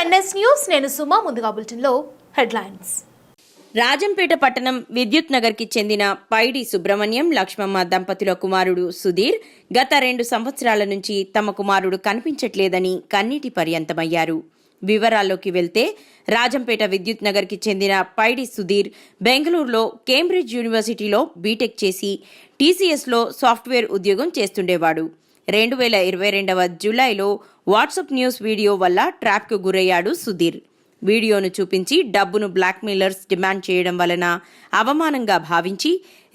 NS news నేను సుమా ముందుగా బులెటిన్లో హెడ్లైన్స్. రాజంపేట పట్టణం విద్యుత్ నగర్కి చెందిన పైడి సుబ్రహ్మణ్యం లక్ష్మమ్మ దంపతుల కుమారుడు సుధీర్ గత రెండు సంవత్సరాల నుంచి తమ కుమారుడు కనిపించట్లేదని కన్నీటి పర్యంతమయ్యారు. వివరాల్లోకి వెళ్తే రాజంపేట విద్యుత్ నగర్కి చెందిన పైడి సుధీర్ బెంగళూరులో కేంబ్రిడ్జ్ యూనివర్సిటీలో బీటెక్ చేసి టీసీఎస్లో సాఫ్ట్వేర్ ఉద్యోగం చేస్తుండేవాడు. రెండు వేల ఇరవై రెండవ జూలైలో వాట్సాప్ న్యూస్ వీడియో వల్ల ట్రాప్కు గురయ్యాడు సుధీర్. వీడియోను చూపించి డబ్బును బ్లాక్మెయిలర్స్ డిమాండ్ చేయడం వలన అవమానంగా భావించి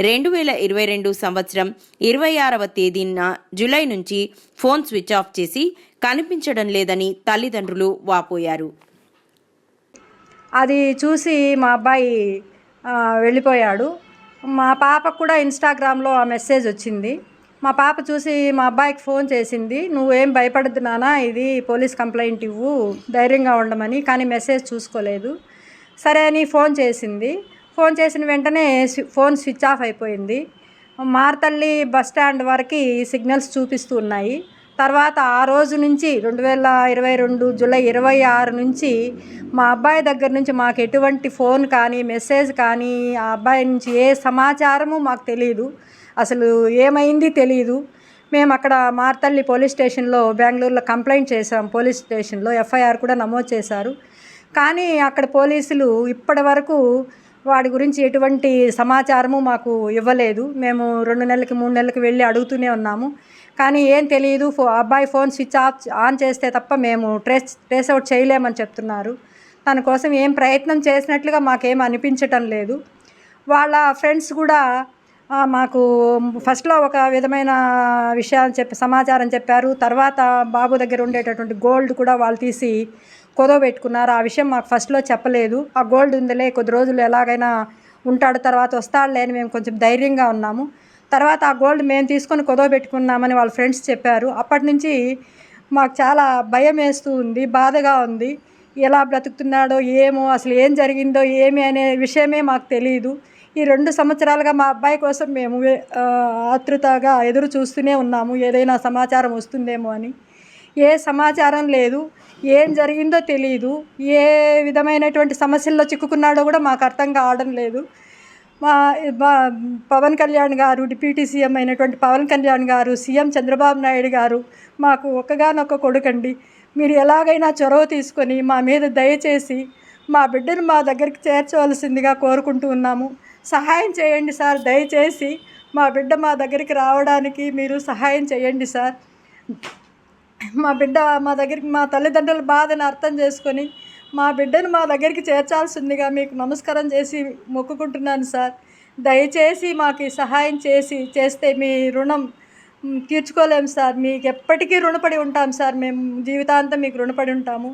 రెండు వేల ఇరవై రెండు సంవత్సరం ఇరవై ఆరవ తేదీన జులై నుంచి ఫోన్ స్విచ్ ఆఫ్ చేసి కనిపించడం లేదని తల్లిదండ్రులు వాపోయారు. అది చూసి మా అబ్బాయి వెళ్ళిపోయాడు. మా పాపకు కూడా ఇన్స్టాగ్రామ్లో ఆ మెసేజ్ వచ్చింది. మా పాప చూసి మా అబ్బాయికి ఫోన్ చేసింది నువ్వేం భయపడద్దు నాన్న ఇది పోలీస్ కంప్లైంట్ ఇవ్వు ధైర్యంగా ఉండమని కానీ మెసేజ్ చూసుకోలేదు. సరే అని ఫోన్ చేసింది. ఫోన్ చేసిన వెంటనే ఫోన్ స్విచ్ ఆఫ్ అయిపోయింది. మార్తల్లి బస్ స్టాండ్ వరకు సిగ్నల్స్ చూపిస్తూ ఉన్నాయి. తర్వాత ఆ రోజు నుంచి రెండు వేల ఇరవై రెండు జూలై ఇరవై ఆరు నుంచి మా అబ్బాయి దగ్గర నుంచి మాకు ఎటువంటి ఫోన్ కానీ మెసేజ్ కానీ ఆ అబ్బాయి నుంచి ఏ సమాచారము మాకు తెలియదు అసలు ఏమైంది తెలియదు మేము అక్కడ మార్తల్లి పోలీస్ స్టేషన్లో బెంగళూరులో కంప్లైంట్ చేసాం పోలీస్ స్టేషన్లో ఎఫ్ఐఆర్ కూడా నమోదు చేశారు. కానీ అక్కడ పోలీసులు ఇప్పటి వరకు వాడి గురించి ఎటువంటి సమాచారము మాకు ఇవ్వలేదు. మేము రెండు నెలలకి మూడు నెలలకి వెళ్ళి అడుగుతూనే ఉన్నాము. కానీ ఏం తెలియదు ఫో అబ్బాయి ఫోన్ స్విచ్ ఆఫ్ ఆన్ చేస్తే తప్ప మేము ట్రేస్ ట్రేస్ అవుట్ చేయలేమని చెప్తున్నారు. తన కోసం ఏం ప్రయత్నం చేసినట్లుగా మాకేం అనిపించటం లేదు. వాళ్ళ ఫ్రెండ్స్ కూడా మాకు ఫస్ట్లో ఒక విధమైన విషయాలు చెప్పి సమాచారం చెప్పారు. తర్వాత బాబు దగ్గర ఉండేటటువంటి గోల్డ్ కూడా వాళ్ళు తీసి కుదవ పెట్టుకున్నారు. ఆ విషయం మాకు ఫస్ట్లో చెప్పలేదు. ఆ గోల్డ్ ఉందిలే కొద్ది రోజులు ఎలాగైనా ఉంటాడు తర్వాత వస్తాడులే అని మేము కొంచెం ధైర్యంగా ఉన్నాము. తర్వాత ఆ గోల్డ్ మేము తీసుకొని కుదవ పెట్టుకున్నామని వాళ్ళ ఫ్రెండ్స్ చెప్పారు. అప్పటి నుంచి మాకు చాలా భయం వేస్తూ ఉంది బాధగా ఉంది. ఎలా బ్రతుకుతున్నాడో ఏమో అసలు ఏం జరిగిందో ఏమి అనే విషయమే మాకు తెలియదు ఈ రెండు సంవత్సరాలుగా మా అబ్బాయి కోసం మేము ఆతృతగా ఎదురు చూస్తూనే ఉన్నాము. ఏదైనా సమాచారం వస్తుందేమో అని. ఏ సమాచారం లేదు. ఏం జరిగిందో తెలియదు ఏ విధమైనటువంటి సమస్యల్లో చిక్కుకున్నాడో కూడా మాకు అర్థం కావడం లేదు. మా మా- పవన్ కళ్యాణ్ గారు డిప్యూటీ సీఎం అయినటువంటి పవన్ కళ్యాణ్ గారు సీఎం చంద్రబాబు నాయుడు గారు మాకు ఒక్కగానొక్క కొడుకండి. మీరు ఎలాగైనా చొరవ తీసుకొని మా మీద దయచేసి మా బిడ్డను మా దగ్గరికి చేర్చవలసిందిగా కోరుకుంటూ ఉన్నాము. సహాయం చేయండి సార్ దయచేసి మా బిడ్డ మా దగ్గరికి రావడానికి మీరు సహాయం చేయండి సార్. మా బిడ్డ మా దగ్గరికి మా తల్లిదండ్రుల బాధను అర్థం చేసుకొని మా బిడ్డను మా దగ్గరికి చేర్చాల్సిందిగా మీకు నమస్కారం చేసి మొక్కుకుంటున్నాను సార్. దయచేసి మాకు సహాయం చేసి చేస్తే మీ రుణం తీర్చుకోలేము సార్. మీకు ఎప్పటికీ రుణపడి ఉంటాం సార్. మేము జీవితాంతం మీకు రుణపడి ఉంటాము.